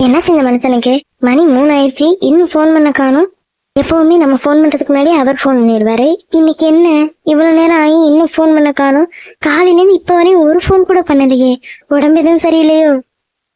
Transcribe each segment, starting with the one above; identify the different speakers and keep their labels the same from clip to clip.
Speaker 1: என்னாச்சு இந்த மனுஷனுக்கு? மணி மூணு ஆயிடுச்சு இன்னும் ஃபோன் பண்ண காணும். எப்பவுமே நம்ம ஃபோன் பண்றதுக்கு முன்னாடி அவர் ஃபோன் பண்ணிடுவாரு இன்னைக்கு என்ன? இவ்வளவு நேரம் ஆகி இன்னும் ஃபோன் பண்ண காணும். காலையில இருந்து இப்ப வரையும் ஒரு ஃபோன் கூட பண்ணலையே. உடம்பு எதுவும் சரியில்லையோ?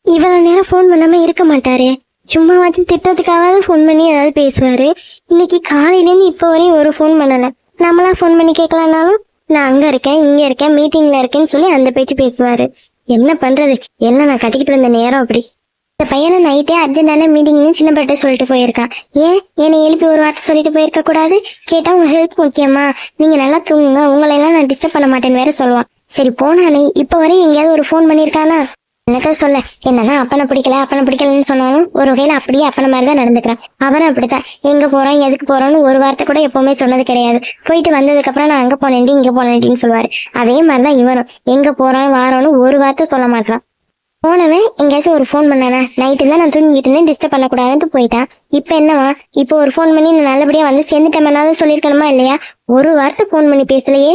Speaker 1: இவ்வளவு நேரம் ஃபோன் பண்ணாம இருக்க மாட்டாரு. சும்மா வச்சு திட்டத்துக்காவது ஃபோன் பண்ணி ஏதாவது பேசுவாரு. இன்னைக்கு காலையில இருந்து இப்ப வரையும் ஒரு ஃபோன் பண்ணல. நம்மளா ஃபோன் பண்ணி கேட்கலனாலும் நான் அங்க இருக்கேன் இங்க இருக்கேன் மீட்டிங்ல இருக்கேன்னு சொல்லி அந்த பேச்சு பேசுவாரு. என்ன பண்றது? என்ன நான் கட்டிக்கிட்டு வந்த நேரம் அப்படி. இந்த பையனை நைட்டே அர்ஜென்டான மீட்டிங்னு சின்ன சொல்லிட்டு போயிருக்கான். ஏன்? என்னை எழுப்பி ஒரு வார்த்தை சொல்லிட்டு போயிருக்க கூடாது? கேட்டா உங்க ஹெல்த் முக்கியமா? நீங்க நல்லா தூங்குங்க உங்களை எல்லாம் நான் டிஸ்டர்ப் பண்ண மாட்டேன்னு வேற சொல்லுவான். சரி போனானே. இப்ப வரையும் எங்கேயாவது ஒரு ஃபோன் பண்ணிருக்கானா என்னத்த சொல்ல? என்னதான் அப்பனை பிடிக்கல அப்பனை பிடிக்கலன்னு சொன்னாலும் ஒரு வகையில அப்படியே அப்பனை மாதிரி தான் நடந்துக்கிறான். அவனும் அப்படித்தான். எங்க போறான் எதுக்கு போறான்னு ஒரு வார்த்தை கூட எப்பவுமே சொன்னது கிடையாது. போயிட்டு வந்ததுக்கு அப்புறம் நான் அங்க போனேன்டி இங்க போனேன்டின்னு சொல்லுவாரு. அதே மாதிரிதான் இவனும். எங்க போறான் வாரோன்னு ஒரு வார்த்தை சொல்ல மாட்டான் போனவன் எங்கேயாச்சும் ஒரு ஃபோன் பண்ணானா? நைட்டு தான் நான் தூங்கிட்டு இருந்தேன் டிஸ்டர்ப் பண்ணக்கூடாதுன்ட்டு போயிட்டான். இப்போ என்னவா? இப்போ ஒரு ஃபோன் பண்ணி நான் நல்லபடியா வந்து சேர்ந்துட்டேன் சொல்லியிருக்கணுமா இல்லையா? ஒரு வார்த்தை ஃபோன் பண்ணி பேசலையே.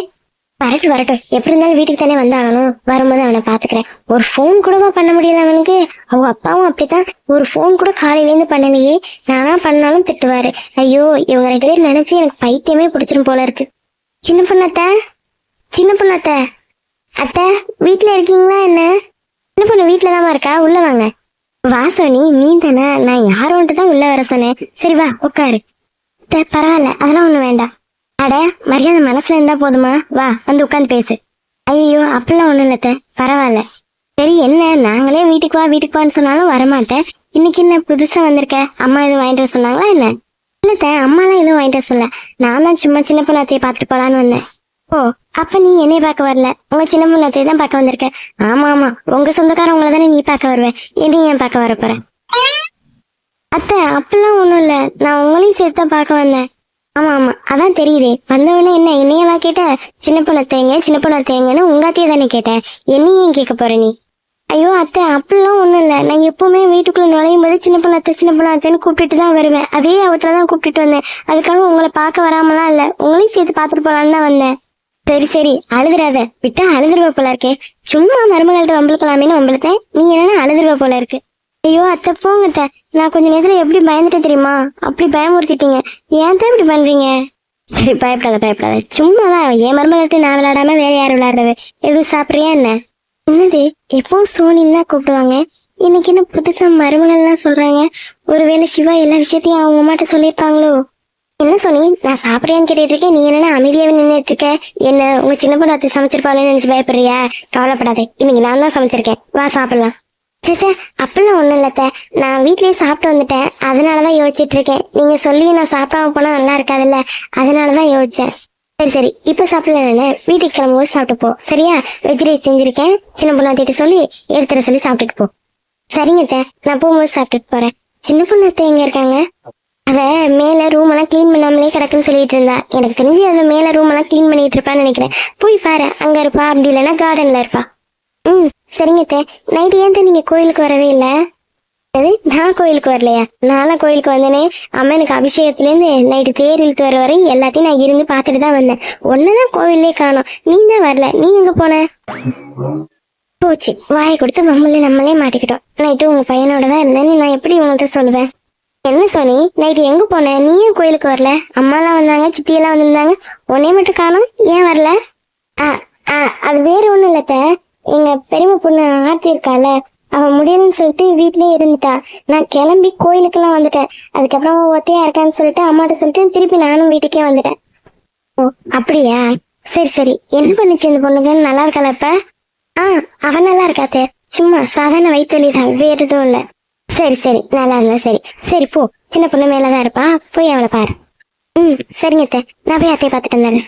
Speaker 1: வரட்டும் வரட்டும். எப்படி இருந்தாலும் வீட்டுக்கு தானே வந்தாகணும். வரும்போது அவனை பாத்துக்கிறேன் ஒரு ஃபோன் கூடவா பண்ண முடியல அவனுக்கு. அவங்க அப்பாவும் அப்படித்தான். ஒரு ஃபோன் கூட காலையிலேருந்து பண்ணலையே. நானா பண்ணாலும் திட்டுவாரு. ஐயோ இவங்க ரெண்டு பேரும் நினைச்சு எனக்கு பைத்தியமே பிடிச்சிரும் போல இருக்கு. சின்ன பொண்ணத்த சின்ன பொண்ணத்த அத்தை? வீட்டுல இருக்கீங்களா என்ன? சின்ன பொண்ணு வீட்ல தான் இருக்கா? உள்ள வாங்க. வா சோனி. நீ தானே. நான் யாரோன்ட்டு தான் உள்ள வர சொன்னேன். சரி வா உட்காரு. பரவாயில்ல. அதெல்லாம் ஒண்ணு வேண்டாம். அட மரியாதை மனசுல இருந்தா போதுமா? வா வந்து உட்காந்து பேசு. ஐயோ அப்பெல்லாம் ஒண்ணும் இல்லத்த பரவாயில்ல. சரி என்ன நாங்களே வீட்டுக்கு வா வீட்டுக்கு வான்னு சொன்னாலும் வரமாட்டேன். இன்னைக்கு என்ன புதுசா வந்திருக்க? அம்மா எதுவும் வாங்கிட்டு வர சொன்னாங்களா என்ன? இல்லத்த அம்மாலாம் எதுவும் வாங்கிட்டு வர சொல்ல. நான் தான் சும்மா சின்ன பொண்ணாத்தையை பார்த்துட்டு போலான்னு வந்தேன். ஓ அப்ப நீ என்னை பார்க்க வரல? உங்க சின்ன பொண்ணாத்தையை தான் பார்க்க வந்திருக்க. ஆமா ஆமா. உங்க சொந்தக்காரவங்கள தானே நீ பார்க்க வருவேன் என்னை ஏன் பார்க்க வர போற? அத்தை அப்பெல்லாம் ஒண்ணும் இல்ல. நான் உங்களையும் சேர்த்து தான் பார்க்க வந்தேன். ஆமா ஆமா. அதான் தெரியுதே. வந்தவொடனே என்ன என்னையவா கேட்ட? சின்ன பொண்ணை தேங்க சின்ன பொண்ணை தேங்கன்னு உங்க அத்தையை தானே கேட்டேன். என்னையும் கேட்க போற நீ? ஐயோ அத்தை அப்படிலாம் ஒண்ணும் இல்ல. நான் எப்பவுமே வீட்டுக்குள்ள நுழையும் போது சின்ன பொண்ணு அத்தை சின்ன பொண்ணு அத்தைன்னு கூப்பிட்டுட்டு தான் வருவேன். அதே அவத்துல தான் கூப்பிட்டுட்டு வந்தேன். அதுக்காக உங்களை பார்க்க வராமலாம் இல்ல. உங்களையும் சேர்த்து பார்த்துட்டு போலான்னு தான் வந்தேன். சரி சரி. அழுதுறாத. விட்டா அழுதுருவ போல இருக்கே. சும்மா மருமகள்கிட்ட வம்பளுக்கலாமேன்னு வம்பளுத்தேன் நீ என்னன்னா அழுதுருவ போல இருக்கு. ஐயோ அத்தை போங்க அத்தை. நான் கொஞ்ச நேரத்துல எப்படி பயந்துட்டேன் தெரியுமா? அப்படி பயமுறுத்திட்டீங்க. ஏன் தான் இப்படி பண்றீங்க? சரி பயப்படாத பயப்படாத. சும்மா தான் என் மருமகிட்ட நான் விளையாடாம வேற யார் விளையாடுறது? எதுவும் சாப்பிட்றியா என்ன? என்னது? எப்பவும் சோனின்னு தான் கூப்பிடுவாங்க. இன்னைக்கு என்ன புதுசா மருமகள்லாம் சொல்றாங்க? ஒருவேளை சிவா எல்லா விஷயத்தையும் அவங்க அம்மாட்ட சொல்லியிருப்பாங்களோ? என்ன சோனி நான் சாப்பிட்றியான்னு கேட்டுட்டு இருக்கேன். நீ என்னன்னா அமைதியாவே நின்றுட்டு இருக்க? என்ன உங்க சின்ன பொண்ணு அத்தை சமைச்சிருப்பாளன்னு நினைச்சு பயப்படுறியா? கவலைப்படாதே. இன்னைக்கு நான் தான் சமைச்சிருக்கேன். வா சாப்பிடலாம். சேச்சே அப்படிலாம் ஒன்றும் இல்லைத்த நான் வீட்லேயே சாப்பிட்டு வந்துட்டேன். அதனால தான் யோசிச்சுட்டு இருக்கேன். நீங்கள் சொல்லி நான் சாப்பிடாம போனால் நல்லா இருக்காதுல்ல? அதனால தான் யோசித்தேன் சரி சரி இப்போ சாப்பிடலன்னு வீட்டுக்கு கிளம்பும்போது சாப்பிட்டு போ. சரியா? வெஜ் ரைஸ் செஞ்சுருக்கேன். சின்ன பொண்ணாத்திட்ட சொல்லி எடுத்துட சொல்லி சாப்பிட்டுட்டு போ. சரிங்கத்த நான் போகும்போது சாப்பிட்டுட்டு போகிறேன் சின்ன பொண்ணாத்த அத்தை இருக்காங்க? அவ மேல ரூம் எல்லாம் க்ளீன் பண்ணாமலே கிடக்குன்னு சொல்லிட்டு இருந்தா. எனக்கு தெரிஞ்சு அந்த மேல ரூம் எல்லாம் க்ளீன் பண்ணிட்டு இருப்பான்னு நினைக்கிறேன். போய் பாரு அங்க இருப்பா. அப்படி இல்லைன்னா கார்டன்ல இருப்பா. ம் சரிங்க அத்தை. நைட்டு ஏன் நீங்க கோயிலுக்கு வரவே இல்லை? அது நான் கோயிலுக்கு வரலையா? நானும் கோயிலுக்கு வந்தேனே. அம்மா எனக்கு அபிஷேகத்துலேருந்து நைட்டு தேர் இழுத்து வர வரை எல்லாத்தையும் நான் இருந்து பார்த்துட்டு தான் வந்தேன். ஒன்னதான் கோவிலே காணோம். நீ தான் வரல. நீ எங்கே போன? போச்சு. வாயை கொடுத்து நம்மளே நம்மளே மாட்டிக்கிட்டோம். நைட்டு உங்கள் பையனோட தான் இருந்தேன்னு நான் எப்படி உங்கள்கிட்ட சொல்லுவேன்? என்ன சோனி? நைட்டு எங்கே போனேன் நீ ஏன் கோயிலுக்கு வரல? அம்மாலாம் வந்தாங்க சித்தியெல்லாம் வந்திருந்தாங்க. உன்னே மட்டும் காணோம்? ஏன் வரல? ஆ ஆ அது வேறு ஒன்றும் இல்லைத்த எங்க பெருமை பொண்ணு ஆர்த்தி இருக்கால அவன் முடியலன்னு சொல்லிட்டு வீட்லயே இருந்துட்டா. நான் கிளம்பி கோயிலுக்கெல்லாம் வந்துட்டேன். அதுக்கப்புறம் ஒத்தையா இருக்கான்னு சொல்லிட்டு அம்மாட்ட சொல்லிட்டு திருப்பி நானும் வீட்டுக்கே வந்துட்டேன். ஓ அப்படியா? சரி சரி. என்ன பண்ணுச்சு இந்த பொண்ணுக்கு நல்லா இருக்கல இப்ப? ஆ அவன் நல்லா இருக்காத்தே சும்மா சாதாரண வயிற்று தான். வேற எதுவும் இல்ல. சரி சரி. நல்லா இருந்தா சரி. சரி போ. சின்ன பொண்ணு மேலதான் இருப்பா. போய் அவளை பாரு. ம் சரிங்க அத்தை. நான் போய் அத்தையை பார்த்துட்டு வந்துடுறேன்.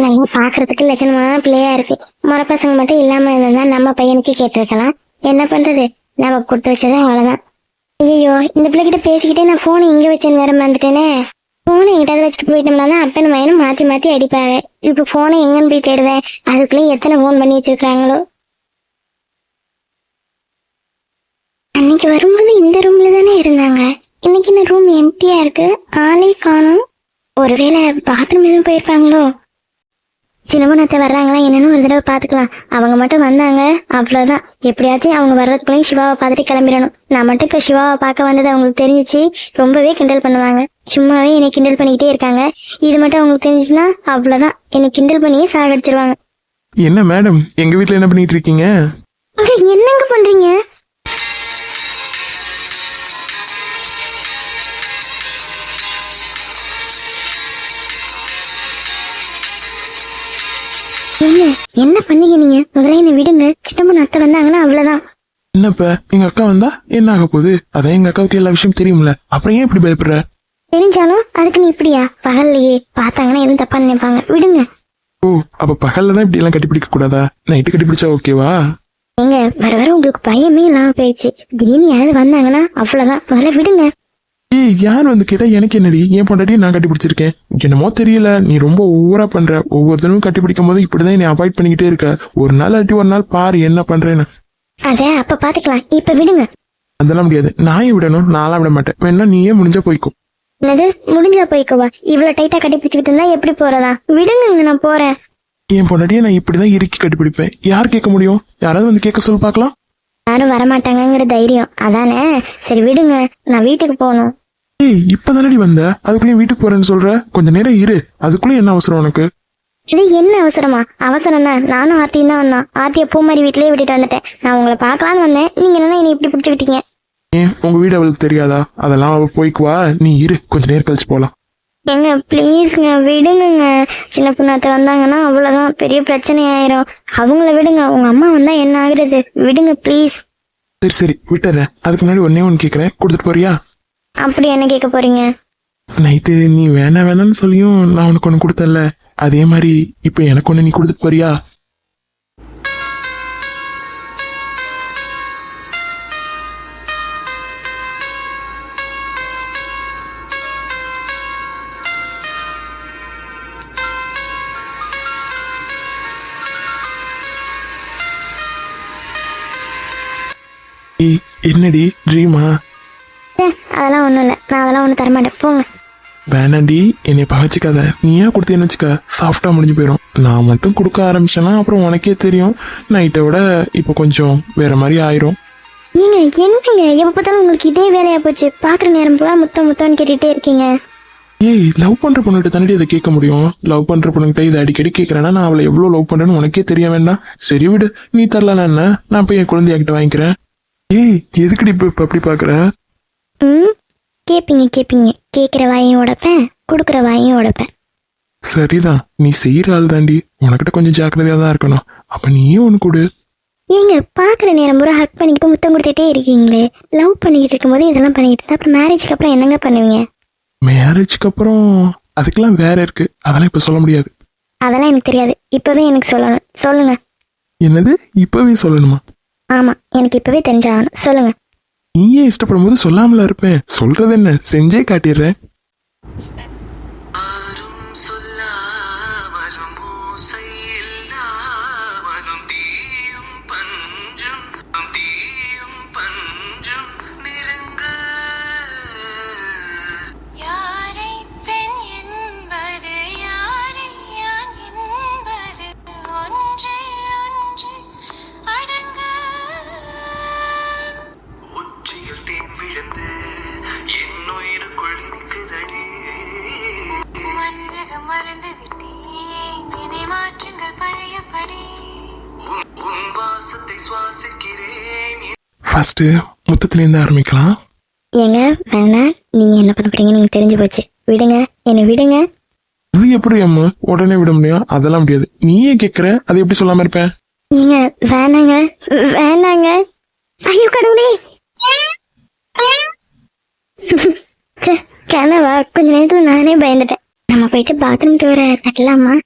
Speaker 1: நல்லா பாக்குறதுக்கு லட்சணமான பிள்ளையா இருக்கு. முறை பசங்க மட்டும் இல்லாம இருந்தா நம்ம பையனுக்கு கேட்டிருக்கலாம். என்ன பண்றது? நம்ம கொடுத்து வச்சது அவ்வளவுதான். ஐயோ இந்த பிள்ளைகிட்ட பேசிக்கிட்டே நான் போனை இங்க வச்சேன்னு வேற மறந்துட்டேனே. போனை எங்கிட்ட வச்சுட்டு போயிட்டோம்னா தான் அப்பன் மயனும் மாத்தி மாத்தி அடிப்பாங்க. இப்ப போனை எங்கன்னு போய் தேடுவேன்? அதுக்குள்ளயும் எத்தனை போன் பண்ணி வச்சிருக்காங்களோ அன்னைக்கு வரும்போது இந்த ரூம்ல தானே இருந்தாங்க. இன்னைக்கு இந்த ரூம் எம்டியா இருக்கு? ஆளே காணும். ஒருவேளை பாத்ரூம் எதுவும் போயிருப்பாங்களோ? சின்ன பொண்ணத்தை வர்றாங்களா என்னன்னு ஒரு தடவை பார்த்துக்கலாம். அவங்க மட்டும் வந்தாங்க அவ்வளோதான் எப்படியாச்சும் அவங்க வர்றதுக்குள்ளேயும் சிவாவை பார்த்துட்டு கிளம்பிடணும். நான் மட்டும் இப்போ சிவாவை பார்க்க வந்தது அவங்களுக்கு தெரிஞ்சிச்சு. ரொம்பவே கிண்டல் பண்ணுவாங்க. சும்மாவே என்னை கிண்டல் பண்ணிக்கிட்டே இருக்காங்க. இது மட்டும் அவங்களுக்கு தெரிஞ்சிச்சுன்னா அவ்வளோதான் என்னை கிண்டல் பண்ணியே சாகடிச்சிருவாங்க.
Speaker 2: என்ன மேடம் எங்க வீட்ல என்ன பண்ணிட்டு இருக்கீங்க?
Speaker 1: என்னங்க பண்றீங்க? ஏங்க என்ன பண்ணீங்க நீங்க? முதல்ல என்ன விடுங்க. சின்ன பொண்ணு அத்தை வந்தாங்கன்னா அவ்வளவுதான்.
Speaker 2: என்னப்ப எங்க அக்கா வந்தா என்ன ஆக போகுது? அதான் எங்க அக்காவுக்கு எல்லா விஷயம் தெரியும்ல. அப்புறம் ஏன் இப்படி பயப்படுற?
Speaker 1: தெரிஞ்சாலும் அதுக்கு நீ இப்படியா? பகல்லையே பார்த்தாங்கன்னா எதுவும் தப்பா நினைப்பாங்க. விடுங்க.
Speaker 2: ஓ அப்ப பகல்ல தான் இப்படி எல்லாம் கட்டிப்பிடிக்க கூடாதா? நைட்டு கட்டிப்பிடிச்சா ஓகேவா?
Speaker 1: ஏங்க வர வர உங்களுக்கு பயமே இல்லாம போயிடுச்சு. திடீர்னு யாராவது வந்தாங்கன்னா அவ்வளவுதான். முதல்ல விடுங்க.
Speaker 2: ஏய் யார் வந்து கேட்டா எனக்கு என்னடி? ஏன் பொண்டாட்டி நான் கட்டிப்பிடிச்சிருக்கேன். என்னமோ தெரியல நீ ரொம்ப ஓவரா பண்ற. ஒவ்வொருத்தரும் கட்டிப்பிடிக்கும் போது இப்படிதான் நீ அவாய்ட் பண்ணிக்கிட்டே இருக்க. ஒரு நாள் அட்டி ஒரு நாள் பாரு என்ன பண்றேன்னு.
Speaker 1: அத அப்ப பாத்துக்கலாம். இப்ப விடுங்க.
Speaker 2: அதெல்லாம் முடியாது. நான் விடணும். நான்லாம் விட மாட்டேன். வேணா நீயே முடிஞ்சா போய்க்கோ.
Speaker 1: என்னது? முடிஞ்சா போய்க்கோவா? இவ்வளவு டைட்டா கட்டி பிடிச்சிக்கிட்டு இருந்தா எப்படி போறதா? விடுங்க நான் போறேன்.
Speaker 2: என் பொண்டாட்டியை நான் இப்படிதான் இறுக்கி கட்டிப்பிடிப்பேன். யார் கேட்க முடியும்? யாராவது வந்து கேட்க சொல்லு பார்க்கலாம்.
Speaker 1: யாரும் வரமாட்டாங்கங்கிற தைரியம். அதானே? சரி விடுங்க. நான் வீட்டுக்கு போகணும்.
Speaker 2: ஏய் இப்பதானடி வந்த? அதுக்குள்ளேயும் வீட்டுக்கு போறேன்னு சொல்ற? கொஞ்ச நேரம் இரு. அதுக்குள்ளே என்ன அவசரம் உனக்கு?
Speaker 1: இது என்ன அவசரமா? அவசரம் தான் நானும் ஆர்த்தியும் தான் வந்தான் ஆர்த்தியை பூ மாதிரி வீட்லயே விட்டுட்டு வந்துட்டேன். நான் உங்களை பார்க்கலான்னு வந்தேன். நீங்க என்ன என்னை இப்படி பிடிச்சிக்கிட்டீங்க
Speaker 2: ஏன்? உங்க வீடு அவளுக்கு தெரியாதா? அதெல்லாம் அவ போய்க்குவா நீ இரு. கொஞ்ச நேரம் கழிச்சு போலாம்.
Speaker 1: ஏங்க ப்ளீஸ்ங்க விடுங்கங்க. சின்ன பொண்ணாத்த வந்தாங்கன்னா அவ்வளவுதான். பெரிய பிரச்சனை ஆயிரும். அவங்கள விடுங்க. உங்க அம்மா வந்தா என்ன ஆகுறது? விடுங்க ப்ளீஸ்
Speaker 2: சரி சரி. விட்டுறேன். அதுக்கு முன்னாடி ஒன்னே ஒன்று கேட்கறேன் கொடுத்துட்டு போறியா?
Speaker 1: அப்படி என்ன கேட்க போறீங்க?
Speaker 2: நைட்டு நீ வேணாம் வேணாம்னு சொல்லியும் நான் உனக்கு ஒன்று கொடுத்தல அதே மாதிரி இப்போ எனக்கு ஒன்று நீ கொடுத்துட்டு போறியா? ஏய் என்னடி ட்ரீமா
Speaker 1: அதெல்லாம் ஒண்ணும் இல்ல. நான் அதெல்லாம் ஒண்ணு தரமாட்டேன். போங்க.
Speaker 2: வேணாண்டி என்னை பகச்சிக்காத. நீயா கொடுத்தேன்னு வச்சுக்க சாஃப்டா முடிஞ்சு போயிடும். நான் மட்டும் கொடுக்க ஆரம்பிச்சேன்னா அப்புறம் உனக்கே தெரியும். நைட்டை விட இப்போ கொஞ்சம் வேற மாதிரி ஆயிரும்.
Speaker 1: ஏங்க என்னங்க? எப்ப பார்த்தாலும் உங்களுக்கு இதே வேலையா போச்சு? பாக்குற நேரம் பூரா முத்தம் முத்தம்னு கேட்டுட்டே இருக்கீங்க.
Speaker 2: ஏய் லவ் பண்ற பொண்ணுகிட்ட தானடி அதை கேட்க முடியும்? லவ் பண்ற பொண்ணுகிட்ட இதை அடிக்கடி கேட்கறேன்னா நான் அவளை எவ்வளவு லவ் பண்றேன்னு உனக்கே தெரிய வேண்டாம். சரி விடு. நீ தரலன்னா என்ன? நான் போய் என் குழந்தையாக்கிட்ட வாங்கிக்கிறேன். ஏய் எதுக்குடி இப்ப இப்ப அப்படி பாக்குற?
Speaker 1: ம்? கேப்பீங்க கேப்பீங்க. கேக்குற வாயும் உடைப்பேன் கொடுக்குற வாயும் உடைப்பேன்.
Speaker 2: சரிதான். நீ செய்யற ஆள் தாண்டி உனக்கிட்ட கொஞ்சம் ஜாக்கிரதையா தான் இருக்கணும். அப்ப நீயே ஒண்ணு கொடு.
Speaker 1: ஏங்க பாக்குற நேரம் பூரா ஹக் பண்ணிக்கிட்டு முத்தம் கொடுத்துட்டே இருக்கீங்களே. லவ் பண்ணிக்கிட்டு இருக்கும்போது இதெல்லாம் பண்ணிக்கிட்டு அப்புறம் மேரேஜ்க்கு அப்புறம் என்னங்க பண்ணுவீங்க?
Speaker 2: மேரேஜ்க்கு அப்புறம் அதுக்கெல்லாம் வேற இருக்கு. அதெல்லாம் இப்ப சொல்ல முடியாது.
Speaker 1: அதெல்லாம் எனக்கு தெரியாது. இப்பவே எனக்கு சொல்லணும். சொல்லுங்க.
Speaker 2: என்னது? இப்பவே சொல்லணுமா?
Speaker 1: ஆமா எனக்கு இப்பவே தெரிஞ்சாகணும் சொல்லுங்க.
Speaker 2: நீயே இஷ்டப்படும் போது சொல்லாமல இருப்பேன் சொல்றது என்ன செஞ்சே காட்டிடுறேன். ஃபர்ஸ்ட் மொத்தத்துல இருந்து ஆரம்பிக்கலாம்.
Speaker 1: ஏங்க வேணாம் நீங்க என்ன பண்ண போறீங்கன்னு எனக்கு தெரிஞ்சு போச்சு. விடுங்க என்னை விடுங்க.
Speaker 2: இது எப்படி அம்மா? உடனே விட முடியும்? அதெல்லாம் முடியாது. நீயே கேக்குற அது எப்படி சொல்லாம இருப்பேன்?
Speaker 1: ஏங்க வேணாங்க வேணாங்க. ஐயோ கடவுளே. கனவா கொஞ்ச நேரத்துல நானே பயந்துட்டேன். நம்ம போயிட்டு பாத்ரூம் டோரை தட்டலாமா?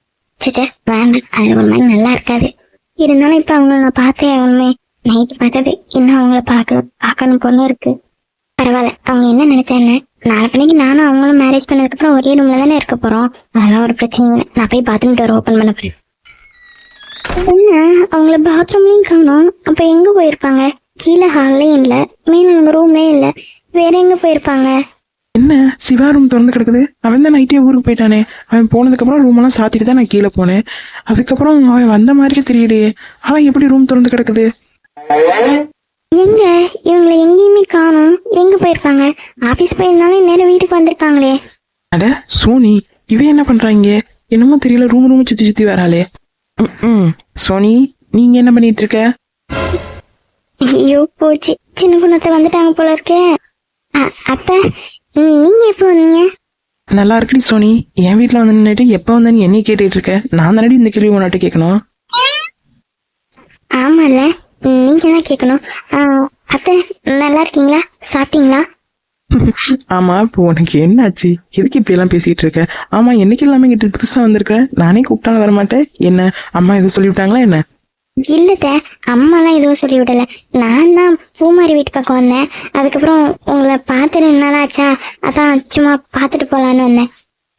Speaker 1: சேச்சே வேண்டாம் அது ஒரு மாதிரி நல்லா இருக்காது. இருந்தாலும் இப்ப அவங்கள நான் பார்த்தே ஆகணுமே. நைட் பார்த்தது. இன்னும் அவங்கள பார்க்கணும் பார்க்கணும் பொண்ணு இருக்கு. பரவாயில்ல. அவங்க என்ன நினைச்சாங்க? நாலு மணிக்கு நானும் அவங்களும் மேரேஜ் பண்ணதுக்கப்புறம் ஒரே ரூம்ல தானே இருக்க போறோம். அதெல்லாம் ஒரு பிரச்சனை இல்லை. நான் போய் பாத்ரூம் டோர் ஓப்பன் பண்ண போறேன். என்ன? அவங்கள பாத்ரூம்லயும் காணும். அப்ப எங்க போயிருப்பாங்க? கீழே ஹால்லையும் இல்லை. மேலே அவங்க ரூம்லேயும் இல்லை. வேற எங்கே போயிருப்பாங்க?
Speaker 3: என்ன? சிவா ரூம் திறந்து கிடக்குது. அவன் தான் நைட்டே ஊருக்கு போயிட்டானே. அவன் போனதுக்கப்புறம் ரூம் எல்லாம் சாத்திட்டு தான் நான் கீழே போனேன். அதுக்கப்புறம் அவன் வந்த மாதிரியே தெரியலையே. அவன் எப்படி ரூம் திறந்து கிடக்குது?
Speaker 1: எங்க? இவங்களை எங்கேயுமே காணும். எங்க போயிருப்பாங்க? ஆபீஸ் போயிருந்தாலும் நேரம் வீட்டுக்கு வந்திருப்பாங்களே.
Speaker 3: அட சோனி இவன் என்ன பண்றாங்க? என்னமோ தெரியல ரூம் ரூம் சுத்தி சுத்தி வராளே. ம், சோனி நீங்க என்ன பண்ணிட்டு இருக்க
Speaker 1: ஐயோ போச்சு. சின்ன பொண்ணத்தை வந்துட்டாங்க போல இருக்கே. அ- அத்தை ம், நீங்க எப்போ வந்தீங்க?
Speaker 3: நல்லா இருக்குடி சோனி. என் வீட்ல வந்து நின்னுட்டு எப்ப வந்தேன்னு என்னைய கேட்டுட்டு இருக்க? நான் தானடி இந்த கேள்வி உன்னாட்ட கேட்கணும்?
Speaker 1: ஆமால நீங்க தான் கேட்கணும் அத்தை நல்லா இருக்கீங்களா சாப்பிட்டீங்களா?
Speaker 3: ஆமா இப்போ உனக்கு என்னாச்சு? எதுக்கு இப்படி எல்லாம் பேசிட்டு இருக்க? ஆமா என்னைக்கு எல்லாமே கிட்ட புதுசா வந்திருக்க? நானே கூப்பிட்டாலும் வரமாட்டேன். என்ன அம்மா எதுவும் சொல்லிவிட்டாங்களா என்ன?
Speaker 1: இல்லத்த அம்மாலாம் எதுவும் சொல்லி விடல. நான் தான் பூமாரி வீட்டு பக்கம் வந்தேன். அதுக்கப்புறம் உங்களை பார்த்து ரெண்டு நாள் ஆச்சா? அதான் சும்மா பார்த்துட்டு போலான்னு வந்தேன்.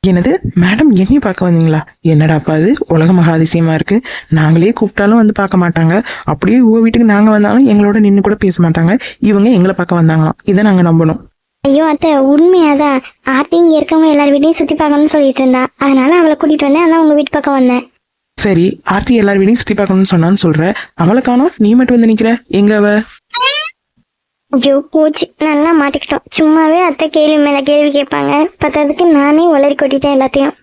Speaker 3: என்னது? மேடம் என்னையும் பார்க்க வந்தீங்களா? என்னடாப்பா அது உலக மகாதிசயமா இருக்கு. நாங்களே கூப்பிட்டாலும் வந்து பார்க்க மாட்டாங்க. அப்படியே உங்க வீட்டுக்கு நாங்க வந்தாலும் எங்களோட நின்று கூட பேச மாட்டாங்க. இவங்க எங்களை பார்க்க வந்தாங்களாம். இதை நாங்க நம்பணும்.
Speaker 1: ஐயோ அத்தை உண்மையாதான். ஆர்த்தி இங்க இருக்கவங்க எல்லார் வீட்டையும் சுத்தி பார்க்கணும்னு சொல்லிட்டு இருந்தா. அதனால அவளை கூட்டிட்டு வந்தேன். அதான் உங்க வீட்டு பக்கம் வந்தேன்.
Speaker 3: சரி ஆர்த்தி எல்லார் வீடையும் சுத்தி பார்க்கணும்னு சொன்னான்னு சொல்ற. அவளை காணோம். நீ மட்டும் வந்து நிக்கிற. எங்க அவ?
Speaker 1: ஐயோ போச்சு. நல்லா மாட்டிக்கிட்டோம். சும்மாவே அத்தை கேள்வி மேல கேள்வி கேட்பாங்க. பத்ததுக்கு நானே உளறி கொட்டிட்டேன் எல்லாத்தையும்.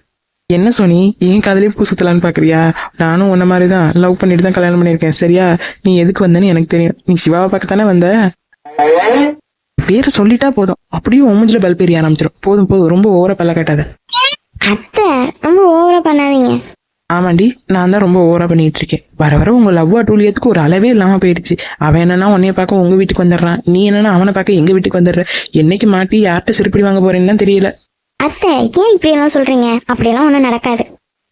Speaker 3: என்ன சோனி? ஏன் காதலே பூ சுத்தலான்னு பாக்குறியா? நானும் உன்ன மாதிரி தான் லவ் பண்ணிட்டு தான் கல்யாணம் பண்ணியிருக்கேன். சரியா? நீ எதுக்கு வந்தேன்னு எனக்கு தெரியும். நீ சிவாவை பார்க்க தானே வந்த? பேரை சொல்லிட்டா போதும். அப்படியே உமஞ்சில பல் பெரிய ஆரம்பிச்சிடும் போதும் போதும். ரொம்ப ஓவரா பல்ல காட்டாத.
Speaker 1: அத்தை ரொம்ப ஓவரா பண்ணாதீங்க.
Speaker 3: ஆமாண்டி நான் தான் ரொம்ப ஓவரா பண்ணிட்டு இருக்கேன் வர வர உங்க லவ் அட்டூழியத்துக்கு ஒரு அளவே இல்லாம போயிருச்சு. அவன் என்னன்னா உன்னைய பார்க்க உங்க வீட்டுக்கு வந்துடுறான். நீ என்னன்னா அவனை பார்க்க எங்க வீட்டுக்கு வந்துடுற? என்னைக்கு மாட்டி யார்கிட்ட செருப்படி வாங்க போறேன்னு தெரியல.
Speaker 1: அத்தை ஏன் இப்படி எல்லாம் சொல்றீங்க? அப்படியெல்லாம் ஒண்ணும் நடக்காது.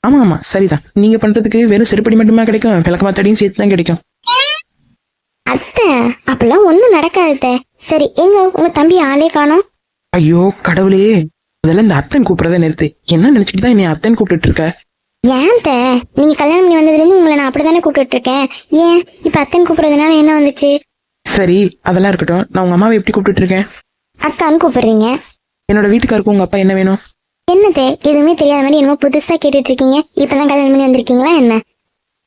Speaker 3: ஆமா ஆமா சரிதான். நீங்க பண்றதுக்கு வெறும் செருப்படி மட்டுமா கிடைக்கும்? விளக்க மாத்தடியும் சேர்த்து தான் கிடைக்கும்.
Speaker 1: அத்தை அப்பெல்லாம் ஒண்ணும் நடக்காது அத்தை. சரி எங்க? உங்க தம்பி ஆளே காணோம்.
Speaker 3: ஐயோ கடவுளே. முதல்ல இந்த அத்தன் கூப்பிடுறத நிறுத்து. என்ன நினைச்சிட்டு தான் என்னை அத்தன் கூப்பிட்டு இருக்க?
Speaker 1: ஏன் அத்தை? நீங்க கல்யாணம் பண்ணி வந்ததுல இருந்து உங்களை நான் அப்படிதானே கூப்பிட்டு இருக்கேன் ஏன்? இப்ப அத்தன் கூப்பிடுறதுனால என்ன வந்துச்சு?
Speaker 3: சரி அதெல்லாம் இருக்கட்டும். நான் உங்க அம்மாவை எப்படி கூப்பிட்டு இருக்கேன்
Speaker 1: அக்கான்னு கூப்பிடுறீங்க?
Speaker 3: என்னோட வீட்டுக்காருக்கு உங்க அப்பா என்ன வேணும்?
Speaker 1: என்னத்தே? எதுவுமே தெரியாத மாதிரி என்னமோ புதுசா கேட்டுட்டு இருக்கீங்க இப்பதான் கல்யாணம் பண்ணி வந்திருக்கீங்களா என்ன?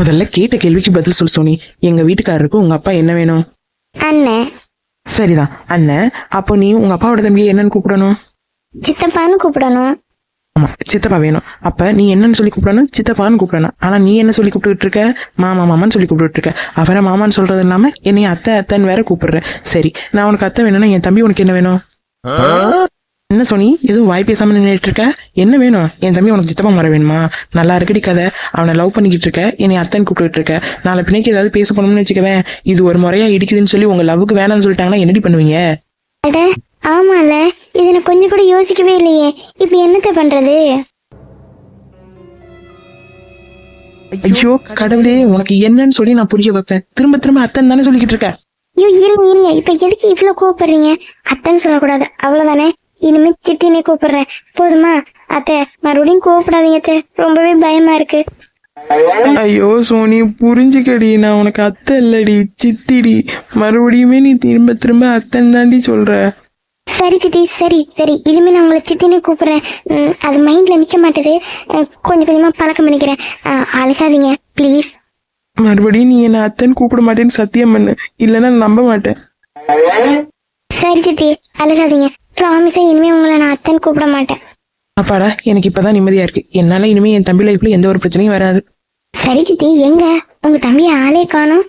Speaker 3: முதல்ல கேட்ட கேள்விக்கு பதில் சொல் சோனி. எங்க வீட்டுக்காரருக்கு உங்க அப்பா என்ன வேணும்?
Speaker 1: அண்ணன்
Speaker 3: சரிதான். அண்ணன் அப்போ நீ உங்க அப்பாவோட தம்பியை என்னன்னு கூப்பிடணும்?
Speaker 1: சித்தப்பான்னு கூப்பிடணும்.
Speaker 3: ஆமா சித்தப்பா வேணும். அப்ப நீ என்னன்னு சொல்லி கூப்பிடணும்? சித்தப்பான்னு கூப்பிடணும். ஆனா நீ என்ன சொல்லி கூப்பிட்டுட்டு இருக்க? மாமா மாமான்னு சொல்லி கூப்பிட்டு இருக்க. அவரை மாமான்னு சொல்றது இல்லாம என்னைய அத்தை அத்தைன்னு வேற கூப்பிடுற. சரி நான் உனக்கு அத்தை வேணும்னா என் தம்பி உனக்கு என்ன வேணும்? என்ன சோனி எதுவும் வாய் பேசாம நின்றுட்டு இருக்க? என்ன வேணும்? என் தம்பி உனக்கு சித்தப்பா மர வேணுமா? நல்லா இருக்குடி கதை. அவனை லவ் பண்ணிக்கிட்டு இருக்க. என்னை அத்தைன்னு கூப்பிட்டுட்டு இருக்க. நாளை பின்னைக்கு ஏதாவது பேச போனோம்னு வச்சுக்கவேன். இது ஒரு முறையா இடிக்குதுன்னு சொல்லி உங்க லவ்வுக்கு வேணாம்னு சொல்லிட்டாங்கன்னா என்னடி பண்ணுவீங்க?
Speaker 1: ஆமால இது நான் கொஞ்சம் கூட யோசிக்கவே இல்லையே. இப்ப என்னத்த பண்றது?
Speaker 3: ஐயோ கடவுளே உனக்கு என்னன்னு சொல்லி நான் புரிய வைப்பேன். திரும்ப திரும்ப அத்தன் தானே சொல்லிக்கிட்டு இருக்க.
Speaker 1: ஐயோ இருங்க இருங்க. இப்ப எதுக்கு இவ்வளவு கூப்பிடுறீங்க? அத்தைன்னு சொல்லக்கூடாது. அவ்வளவுதானே? இனிமே சித்தினே கூப்பிடுறேன். போதுமா? அத்தை மறுபடியும் கூப்பிடாதீங்க அத்தை. ரொம்பவே பயமா இருக்கு.
Speaker 3: ஐயோ சோனி புரிஞ்சுக்கடி. நான் உனக்கு அத்தை இல்லடி சித்திடி. மறுபடியுமே நீ திரும்ப திரும்ப அத்தன் தாண்டி சொல்ற.
Speaker 1: சரி சித்தி சரி சரி. இனிமே நான் உங்களை சித்தினே கூப்பிடுறேன். அது மைண்ட்ல நிக்க மாட்டேது. கொஞ்சம் கொஞ்சமா பழக்கம் பண்ணிக்கிறேன். அழுகாதீங்க ப்ளீஸ்
Speaker 3: மறுபடியும் நீ என்ன அத்தன் கூப்பிட மாட்டேன்னு சத்தியம் பண்ணு. இல்லைன்னா நம்ப மாட்டேன்.
Speaker 1: சரி சித்தி அழுகாதீங்க. ப்ராமிஸா இனிமே உங்களை நான் அத்தைன்னு கூப்பிட மாட்டேன்.
Speaker 3: அப்பாடா எனக்கு இப்பதான் நிம்மதியா இருக்கு. என்னால இனிமே என் தம்பி லைஃப்ல எந்த ஒரு பிரச்சனையும் வராது.
Speaker 1: சரி சித்தி எங்க? உங்க தம்பி ஆளே காணோம்.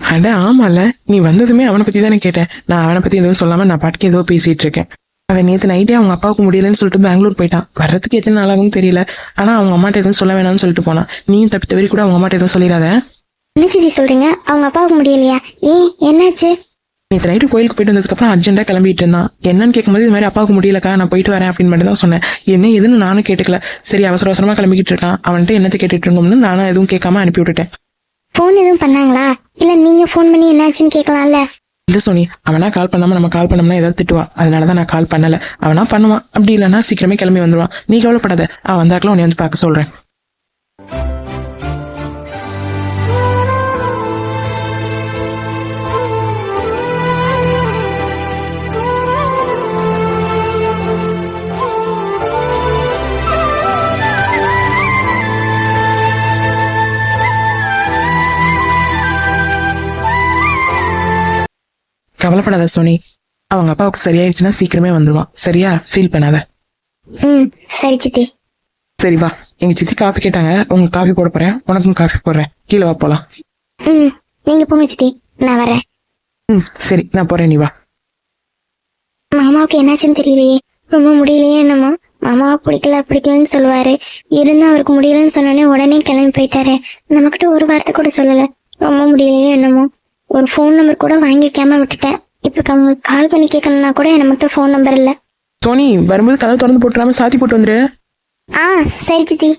Speaker 3: அட ஆமால நீ வந்ததுமே அவனை பத்தி தானே கேட்டேன். நான் அவனை பத்தி எதுவும் சொல்லாம நான் பாட்டுக்கு ஏதோ பேசிட்டு இருக்கேன். அவன் நேத்து நைட்டே அவங்க அப்பாவுக்கு முடியலன்னு சொல்லிட்டு பெங்களூர் போயிட்டான். வர்றதுக்கு எத்தனை நாள் ஆகும்னு தெரியல. ஆனா அவங்க அம்மாட்ட எதுவும் சொல்ல வேணாம்னு சொல்லிட்டு போனான். நீயும் தப்பி தவறி கூட அவங்க அம்மாட்ட எதுவும் சொல்லிடாத.
Speaker 1: என்ன சித்தி சொல்றீங்க? அவங்க அப்பாவுக்கு முடியலையா? ஏன்? என்னாச்சு?
Speaker 3: நேற்று நைட்டு கோயிலுக்கு போயிட்டு வந்ததுக்கப்புறம் அர்ஜென்ட்டா கிளம்பிட்டு இருந்தான். என்னன்னு கேட்கும்போது இது மாதிரி அப்பாவுக்கு முடியலக்கா நான் போயிட்டு வரேன் அப்படின்னு மட்டும் தான் சொன்னேன். என்ன எதுன்னு நானும் கேட்டுக்கல. சரி அவசர அவசரமா கிளம்பிக்கிட்டு இருக்கான். அவன்கிட்ட என்னத்தை கேட்டுட்டு இருக்கோம்னு நானும் எதுவும் கேட்காம அனுப்பி விட்டுட்டேன்
Speaker 1: ஃபோன் எதுவும் பண்ணாங்களா? இல்ல நீங்க ஃபோன் பண்ணி என்னாச்சுன்னு கேட்கலாம்ல
Speaker 3: இல்ல சோனி அவனா கால் பண்ணாம நம்ம கால் பண்ணோம்னா ஏதாவது திட்டுவான் அதனாலதான் நான் கால் பண்ணல. அவனா பண்ணுவான். அப்படி இல்லைன்னா சீக்கிரமே கிளம்பி வந்துருவான். நீ கவலைப்படாத. அவன் வந்தாக்கல உன்னை வந்து பார்க்க சொல்றேன். கவலைப்படாத சோனி. அவங்க அப்பாவுக்கு சரியாயிடுச்சுன்னா சீக்கிரமே வந்துருவான். சரியா? ஃபீல் பண்ணாத.
Speaker 1: ம் சரி சித்தி.
Speaker 3: சரி வா. எங்க சித்தி காஃபி கேட்டாங்க. உங்களுக்கு காஃபி போட போறேன். உனக்கும் காஃபி போடுறேன். கீழே வா போலாம்.
Speaker 1: ம் நீங்க போங்க சித்தி. நான் வரேன்
Speaker 3: ம் சரி. நான் போறேன் நீ வா.
Speaker 1: மாமாவுக்கு என்னாச்சுன்னு தெரியலையே. ரொம்ப முடியலையே என்னமோ. மாமாவை பிடிக்கல பிடிக்கலன்னு சொல்லுவாரு. இருந்தும் அவருக்கு முடியலன்னு சொன்னோடனே உடனே கிளம்பி போயிட்டாரு. நம்மக்கிட்ட ஒரு வார்த்தை கூட சொல்லல. ரொம்ப முடியலையே என்னமோ. ஒரு ஃபோன் நம்பர் கூட வாங்கி வைக்காம விட்டுட்டேன். இப்போ அவங்களுக்கு கால் பண்ணி கேட்கணும்னா கூட நம்மகிட்ட ஃபோன் நம்பர் இல்லை.
Speaker 3: சோனி வரும்போது கதவு திறந்து போட்டுறாம சாத்தி போட்டு வந்துரு.
Speaker 1: ஆ சரி சித்தி.